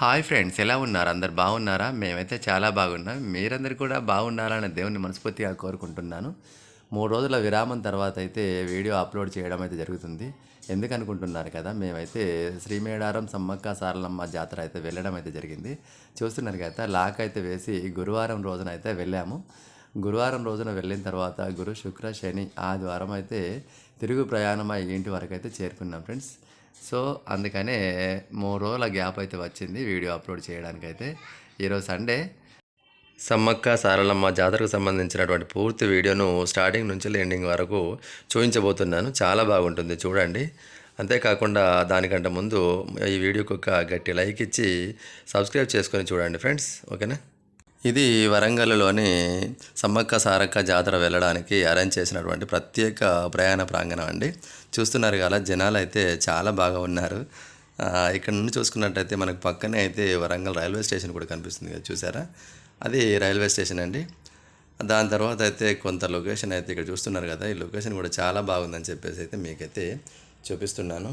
Hi friends ఎలా ఉన్నారు? అందరు బాగున్నారా? మేమైతే చాలా బాగున్నాం. మీరందరూ కూడా బాగున్నారని దేవుని మనస్ఫూర్తిగా కోరుకుంటున్నాను. మూడు రోజుల విరామం తర్వాత అయితే వీడియో అప్లోడ్ చేయడం అయితే జరుగుతుంది. ఎందుకు అనుకుంటున్నారు కదా మేమైతే శ్రీమేడారం సమ్మక్క సారలమ్మ జాతర అయితే వెళ్ళడం అయితే జరిగింది. చూస్తున్నారు కదా లాక్ అయితే వేసి గురువారం రోజున అయితే వెళ్ళాము. గురువారం రోజున వెళ్ళిన తర్వాత గురు శుక్ర శని ఆదివారం అయితే తిరుగు ప్రయాణం ఇంటి వరకు అయితే చేరుకున్నాం ఫ్రెండ్స్. సో అందుకనే మూడు రోజుల గ్యాప్ అయితే వచ్చింది వీడియో అప్లోడ్ చేయడానికైతే. ఈరోజు సండే. సమ్మక్క సారలమ్మ జాతరకు సంబంధించినటువంటి పూర్తి వీడియోను స్టార్టింగ్ నుంచి ఎండింగ్ వరకు చూపించబోతున్నాను. చాలా బాగుంటుంది చూడండి. అంతేకాకుండా దానికంటే ముందు ఈ వీడియోకి ఒక గట్టి లైక్ ఇచ్చి సబ్స్క్రైబ్ చేసుకొని చూడండి ఫ్రెండ్స్. ఓకేనా? ఇది వరంగల్లోని సమ్మక్క సారక్క జాతర వెళ్ళడానికి అరేంజ్ చేసినటువంటి ప్రత్యేక ప్రయాణ ప్రాంగణం అండి. చూస్తున్నారు కదా జనాలు అయితే చాలా బాగా ఉన్నారు. ఇక్కడ నుండి చూసుకున్నట్టయితే మనకు పక్కనే అయితే వరంగల్ రైల్వే స్టేషన్ కూడా కనిపిస్తుంది కదా చూసారా? అది రైల్వే స్టేషన్ అండి. దాని తర్వాత అయితే కొంత లొకేషన్ అయితే ఇక్కడ చూస్తున్నారు కదా ఈ లొకేషన్ కూడా చాలా బాగుందని చెప్పేసి అయితే మీకైతే చూపిస్తున్నాను.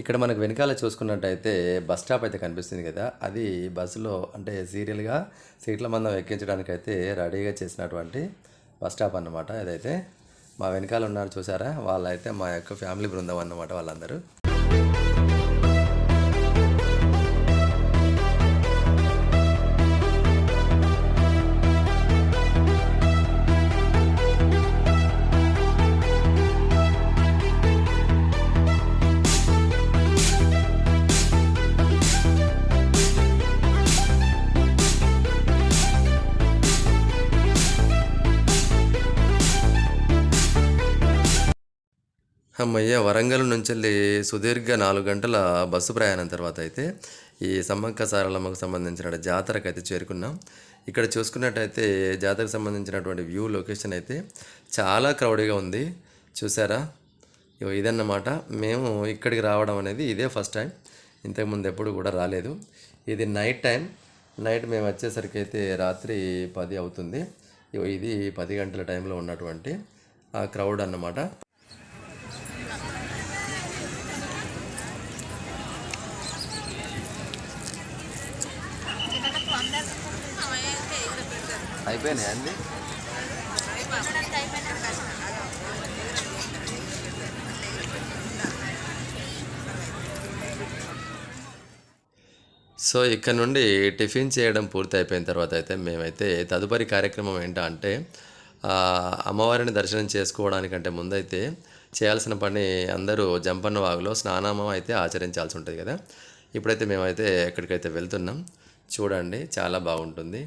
ఇక్కడ మనకు వెనకాల చూసుకున్నట్టయితే బస్ స్టాప్ అయితే కనిపిస్తుంది కదా. అది బస్సులో అంటే సీరియల్గా సీట్ల మందం ఎక్కించడానికి అయితే రెడీగా చేసినటువంటి బస్ స్టాప్ అన్నమాట అదైతే. మా వెనకాల ఉన్నారు చూసారా? వాళ్ళైతే మా యొక్క ఫ్యామిలీ బృందం అన్నమాట వాళ్ళందరూ. అమ్మయ్య వరంగల్ నుంచి వెళ్ళి సుదీర్ఘ నాలుగు గంటల బస్సు ప్రయాణం తర్వాత అయితే ఈ సమ్మక్క సారలమ్మకు సంబంధించిన జాతరకు అయితే చేరుకున్నాం. ఇక్కడ చూసుకున్నట్టయితే జాతరకు సంబంధించినటువంటి వ్యూ లొకేషన్ అయితే చాలా క్రౌడీగా ఉంది. చూసారా? ఇగో ఇదన్నమాట. మేము ఇక్కడికి రావడం అనేది ఇదే ఫస్ట్ టైం. ఇంతకుముందు ఎప్పుడు కూడా రాలేదు. ఇది నైట్ టైం. నైట్ మేము వచ్చేసరికి అయితే రాత్రి పది అవుతుంది. ఇగో ఇది పది గంటల టైంలో ఉన్నటువంటి ఆ క్రౌడ్ అన్నమాట. అయిపోయినాయి అండి? సో ఇక్కడ నుండి టిఫిన్ చేయడం పూర్తి అయిపోయిన తర్వాత అయితే మేమైతే తదుపరి కార్యక్రమం ఏంటా అంటే అమ్మవారిని దర్శనం చేసుకోవడానికంటే ముందైతే చేయాల్సిన పని అందరూ జంపన్న వాగులో స్నానమం అయితే ఆచరించాల్సి ఉంటుంది కదా. ఇప్పుడైతే మేమైతే ఎక్కడికైతే వెళ్తున్నాం చూడండి చాలా బాగుంటుంది.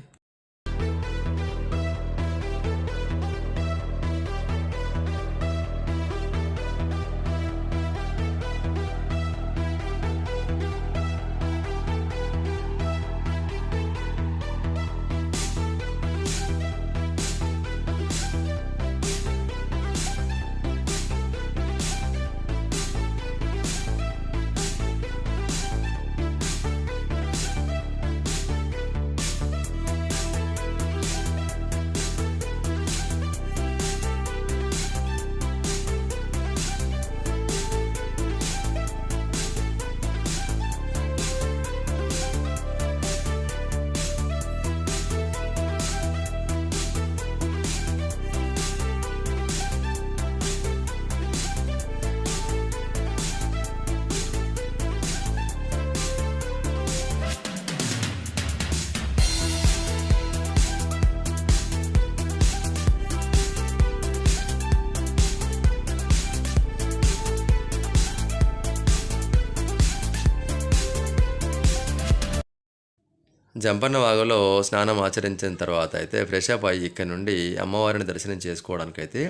జంపన్న వాగులో స్నానం ఆచరించిన తర్వాత అయితే ఫ్రెష్ అప్ అయ్యి ఇక్కడ నుండి అమ్మవారిని దర్శనం చేసుకోవడానికైతే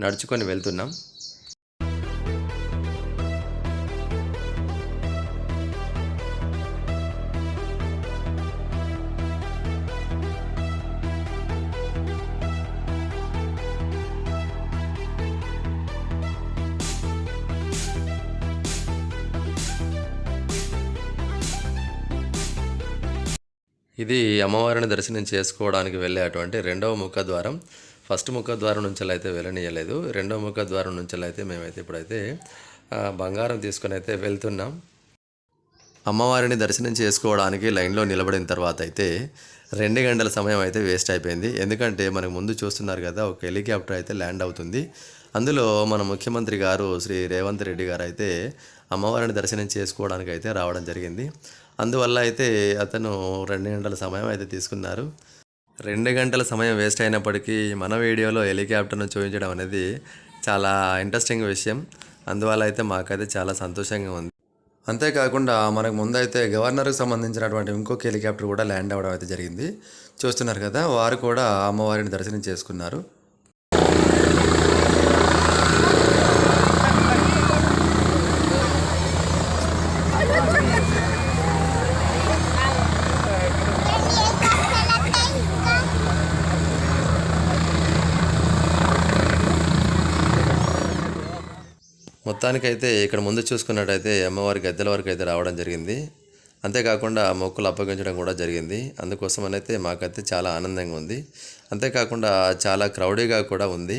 నడుచుకొని వెళ్తున్నాం. ఇది అమ్మవారిని దర్శనం చేసుకోవడానికి వెళ్ళేటువంటి రెండవ ముఖద్వారం. ఫస్ట్ ముఖద్వారం నుంచి అయితే వెళ్ళనీయలేదు. రెండవ ముఖద్వారం నుంచి అయితే మేమైతే ఇప్పుడైతే బంగారం తీసుకొని అయితే వెళ్తున్నాం. అమ్మవారిని దర్శనం చేసుకోవడానికి లైన్లో నిలబడిన తర్వాత అయితే రెండు గంటల సమయం అయితే వేస్ట్ అయిపోయింది. ఎందుకంటే మనకు ముందు చూస్తున్నారు కదా ఒక హెలికాప్టర్ అయితే ల్యాండ్ అవుతుంది. అందులో మన ముఖ్యమంత్రి గారు శ్రీ రేవంత్ రెడ్డి గారు అయితే అమ్మవారిని దర్శనం చేసుకోవడానికి అయితే రావడం జరిగింది. అందువల్ల అయితే అతను రెండు గంటల సమయం అయితే తీసుకున్నారు. రెండు గంటల సమయం వేస్ట్ అయినప్పటికీ మన వీడియోలో హెలికాప్టర్ను చూపించడం అనేది చాలా ఇంట్రెస్టింగ్ విషయం. అందువల్ల అయితే మాకైతే చాలా సంతోషంగా ఉంది. అంతేకాకుండా మనకు ముందైతే గవర్నర్కి సంబంధించినటువంటి ఇంకొక హెలికాప్టర్ కూడా ల్యాండ్ అవ్వడం అయితే జరిగింది. చూస్తున్నారు కదా వారు కూడా అమ్మవారిని దర్శనం చేసుకున్నారు. మొత్తానికైతే ఇక్కడ ముందు చూసుకున్నట్టయితే అమ్మవారి గద్దెల వరకు అయితే రావడం జరిగింది. అంతేకాకుండా మొక్కులు అప్పగించడం కూడా జరిగింది. అందుకోసం అయితే మాకైతే చాలా ఆనందంగా ఉంది. అంతేకాకుండా చాలా క్రౌడీగా కూడా ఉంది.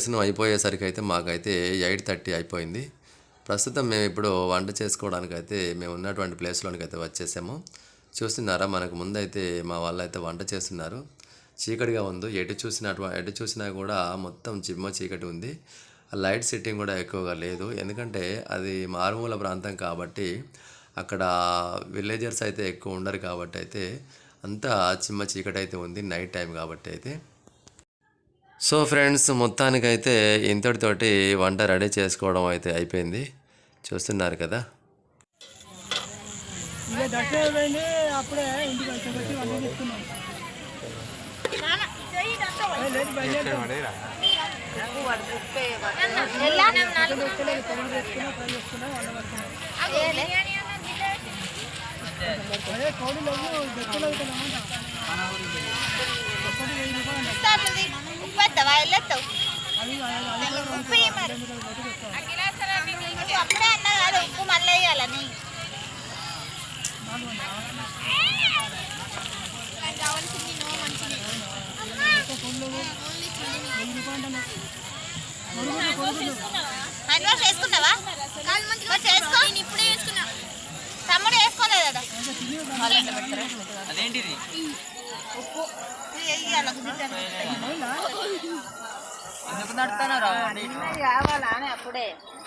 దర్శనం అయిపోయేసరికి అయితే మాకైతే ఎయిట్ థర్టీ అయిపోయింది. ప్రస్తుతం మేము ఇప్పుడు వంట చేసుకోవడానికి అయితే మేము ఉన్నటువంటి ప్లేస్లోనికి అయితే వచ్చేసాము. చూస్తున్నారా మనకు ముందైతే మా వాళ్ళు అయితే వంట చేస్తున్నారు. చీకటిగా ఉంది. ఎటు చూసినటువంటి ఎటు చూసినా కూడా మొత్తం చిమ్మ చీకటి ఉంది. ఆ లైట్ సెట్టింగ్ కూడా ఎక్కువగా లేదు. ఎందుకంటే అది మారుమూల ప్రాంతం కాబట్టి అక్కడ విలేజర్స్ అయితే ఎక్కువ ఉండరు కాబట్టి అయితే అంతా చిమ్మ చీకటి అయితే ఉంది నైట్ టైం కాబట్టి అయితే. సో ఫ్రెండ్స్ మొత్తానికైతే ఇంతటితోటి వంట రెడీ చేసుకోవడం అయితే అయిపోయింది చూస్తున్నారు కదా కోడి లేవు దొరకలేదు కదా అన్నమాట. ఒక్కటి వెయ్యి రూపాయలు అంట. ఉప్పేస్తావా వెళ్ళొస్తావు అది అది- అది కూడా ఉప్పు ఇయ్యి మరి రెండు బయటకు వస్తాం. నువ్వు అప్పుడే అన్నా కదా ఉప్పు మళ్ళీ వేయాలని వెయ్యి రూపాయలు అంట. హ్యాండ్ వాష్ వేసుకున్నావా మరి చేసుకో ఇప్పుడే వేసుకున్నా తమ్ముడు వేసుకోలేదు కదా అదేంటిది ఉప్పు ఇది వేయాలి గుడ్డను. ఎందుకు నడుతున్నారా కావాలా అని అప్పుడే అలా నీళ్ళు ఉన్నాయా వాటి రానే ఉందిరా ఆ, నీళ్ళు అటు ఉన్నాయి అప్పుడు అయితే పై కలుపు. అప్పుడు అయితే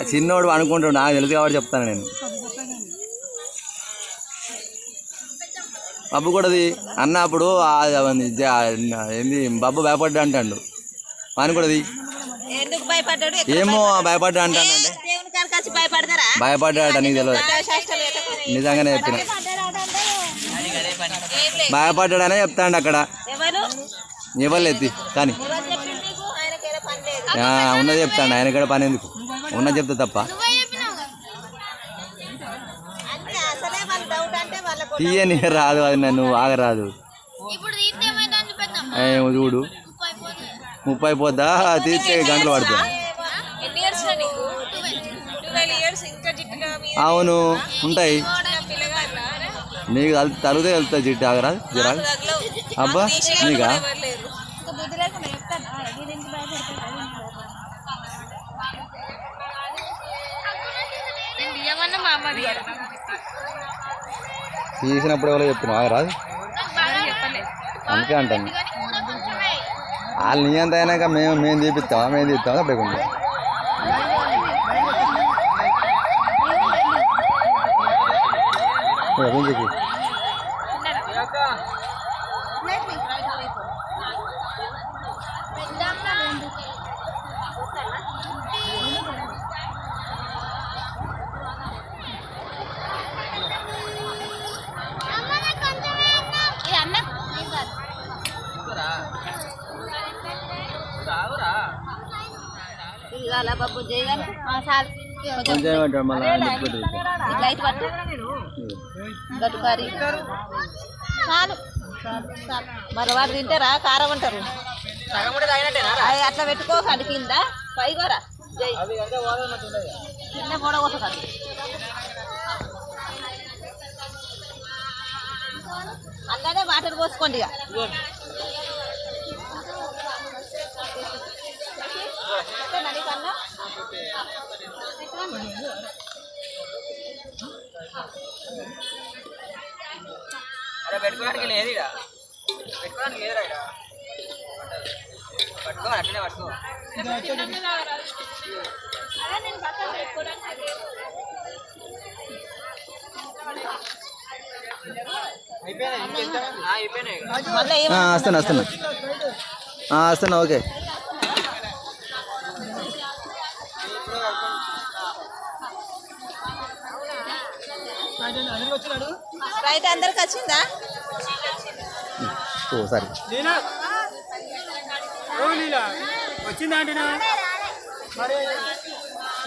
ఆ చిన్నోడు అనుకుంటాడు నాకు తెలుసు కాబట్టి చెప్తాను నేను. బాబు కూడా అది అన్న అప్పుడు జ- ఏంది బాబు భయపడ్డా అంటాడు. వాని కూడా అది ఎందుకు భయపడ్డాడు? ఏమో భయపడ్డా అంటానంటే భయపడతారా? భయపడ్డాట నీకు తెలియదు. నిజంగానే చెప్పిన. భయపడ్డాడనే చెప్తాడు అక్కడ. ఎవరు? ఇవ్వలేదు ఎత్తి కానీ. ఉన్నది చెప్తాడు ఆయన కూడా పని ఎందుకు? ఉన్నది చెప్తా తప్ప. తీయని రాదు అది నన్ను ఆగరాదు. ఇప్పుడు తీస్తే ఏమైందని పెద్దాం ఏమో చూడు. ముప్పై పోద్దా తీస్తే గంటలు పడుతుంది. అవును ఉంటాయి. నీకు తలు తలుగుతే వెళ్తుంది జిట్టు ఆగరా జరా? అబ్బా నీకా తీసినప్పుడు ఎవరో చెప్తున్నావు రాదు అందుకే అంటాను. వాళ్ళు నీ అంత అయినాక మేము మేము తీపిస్తామా? మేము తీస్తాం అప్పుడు చెప్పి? ఇది కొంచెం మళ్ళీ పట్టు. చాలు. మరి వాడు తింటారా? కారం అంటారు. అట్లా పెట్టుకోకండి కింద. పైగోరా జై. కింద. కూడా కొట్టకండి అందులోనే వాటర్ పోసుకోండి ఇక. అరే పెట్టుకోవడానికి లేదు ఇక పెట్టుకోవడానికి లేదురా ఇక పట్టుకో అట్లనే పట్టుకో. అయిపోయినా అయిపోయినాయి. వస్తున్నా వస్తున్నా ఓకే. రైట్ అందరికి వచ్చిందా?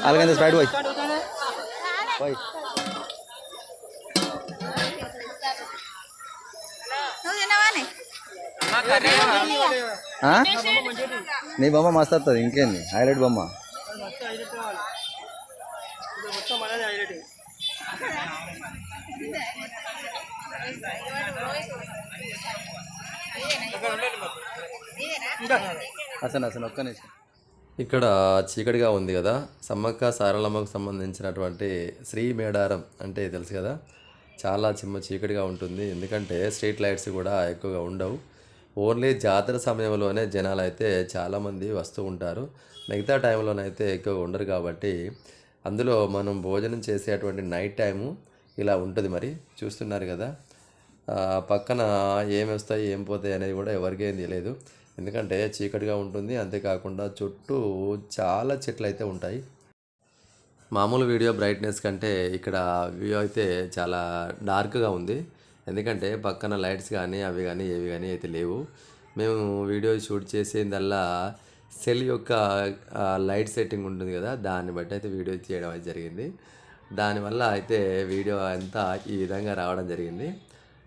అలాగే స్ప్రైట్ పోయి. పోయి? నీ? బొమ్మ మస్తు వస్తుంది ఇంకేంది? హైలైట్ బొమ్మ. అసలు అసలు ఒక్క నిమిషం. ఇక్కడ చీకటిగా ఉంది కదా. సమ్మక్క సారలమ్మకు సంబంధించినటువంటి శ్రీ మేడారం అంటే తెలుసు కదా. చాలా చిమ్మ చీకటిగా ఉంటుంది. ఎందుకంటే స్ట్రీట్ లైట్స్ కూడా ఎక్కువగా ఉండవు. ఓన్లీ జాతర సమయంలోనే జనాలు అయితే చాలామంది వస్తూ ఉంటారు. మిగతా టైంలోనైతే ఎక్కువగా ఉండరు కాబట్టి అందులో మనం భోజనం చేసేటువంటి నైట్ టైము ఇలా ఉంటుంది మరి. చూస్తున్నారు కదా. పక్కన ఏమి వస్తాయి ఏం పోతాయి అనేది కూడా ఎవరికీ తెలియదు. ఎందుకంటే చీకటిగా ఉంటుంది. అంతేకాకుండా చుట్టూ చాలా చెట్లు అయితే ఉంటాయి. మామూలు వీడియో బ్రైట్నెస్ కంటే ఇక్కడ వ్యూ అయితే చాలా డార్క్గా ఉంది. ఎందుకంటే పక్కన లైట్స్ కానీ అవి కానీ ఏవి కానీ అయితే లేవు. మేము వీడియో షూట్ చేసేదల్లా సెల్ యొక్క లైట్ సెట్టింగ్ ఉంటుంది కదా దాన్ని బట్టి అయితే వీడియో చేయడం అయితే జరిగింది. దానివల్ల అయితే వీడియో అంతా ఈ విధంగా రావడం జరిగింది.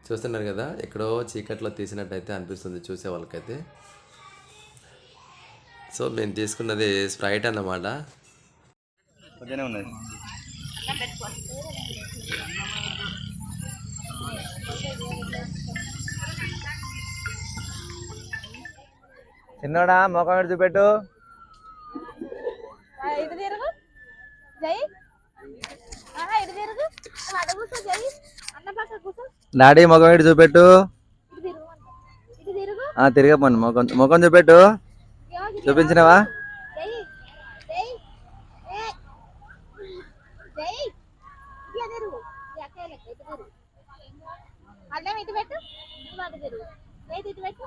చూస్తున్నారు కదా ఎక్కడో చీకట్లో తీసినట్టయితే అనిపిస్తుంది చూసే వాళ్ళకైతే. సో మేము తీసుకున్నది స్ప్రైట్ అన్నమాట. ఉన్నది. జై. అన్న పక్క కూర్చో. డాడీ మొఖం పెట్టి చూపెట్టు? తిరగపోండి మొఖం మొఖం చూపెట్టు. చూపించినావా? ఇటు తిరుగు. అల్లం ఇటు పెట్టు. ఇటు పెట్టు.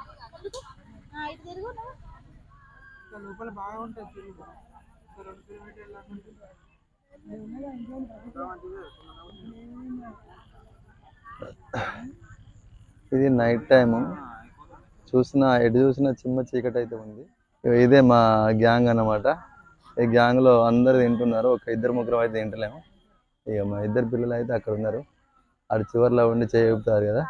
లోపల బాగా ఉంటుంది తిరుగు రెండు కిలోమీటర్ల. ఇది నైట్ టైము చూసిన ఎటు చూసిన చిమ్మ చీకటి అయితే ఉంది. ఇగో ఇదే మా గ్యాంగ్ అన్నమాట. ఈ గ్యాంగ్లో అందరు తింటున్నారు. ఒక ఇద్దరు ముగ్గురు అయితే తింటలేము. ఇక మా ఇద్దరు పిల్లలు అయితే అక్కడ ఉన్నారు. ఆడ చివర్లో ఉండి చేయుపుతారు కదా.